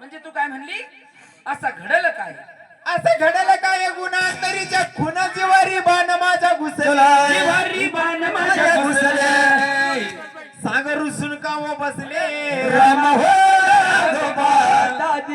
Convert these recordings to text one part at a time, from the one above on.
म्हणजे तू काय म्हणली? असं घडलं काय? असं घडलं काय? गुणांतरीच्या खुनाची वारी बाण माझ्या घुसला. जिव्हारी बाण माझ्या घुसले. सांग रुसून का बसले. राम हो.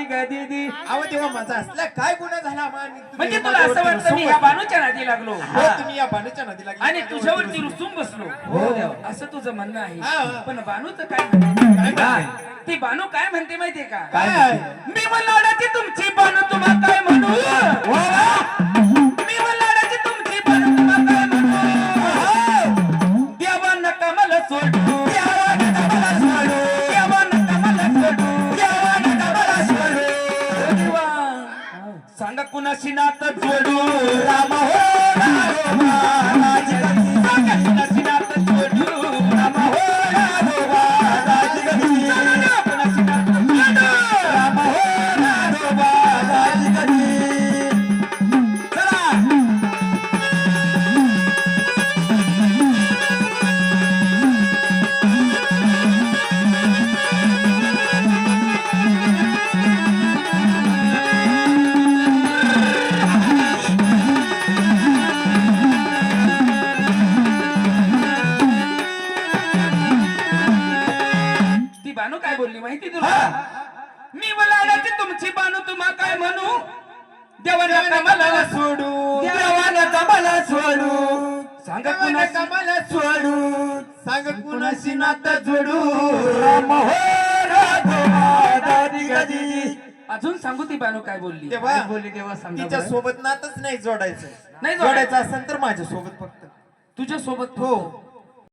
ग दीदी अहो तेव्हा माझा असला काय गुन्हा झाला मा- तुम्ही म्हणजे तुला असं वाटतं मी रुसून ह्या बानूच्या नादी लागलो. हो तुम्ही या बाणूच्या नदीला गेला. आणि तुझ्यावरती रुसून बसलो हो देवा. असं तुझं म्हणणं हा, आहे हा. पण बानूचं काय म्हणते काय काय? ती बानू काय म्हणते माहितीये का काय? मी मल्हाराची तुमची सांगा कुणाशी नात जोडू? राम हो, हो. बानू काय बोलली माहिती तुला? मी बोलायची तुमची बानू तुम्हा काय म्हणू? देवाला मला सोडू. देवाला मला सोडू. सांगा कुणा कुणाशी? कमाला सोडू. सांग कुणाशी नातं जोडू. राम हो दीदी अजून सांगू ती बानू काय बोलली? तेव्हा काय बोलली तेव्हा सांगा तिच्या. सोबत नातच नाही जोडायचं. नाही जोडायचं. जोडायचं असेल तर माझ्या सोबत फक्त. तुझ्या सोबत हो.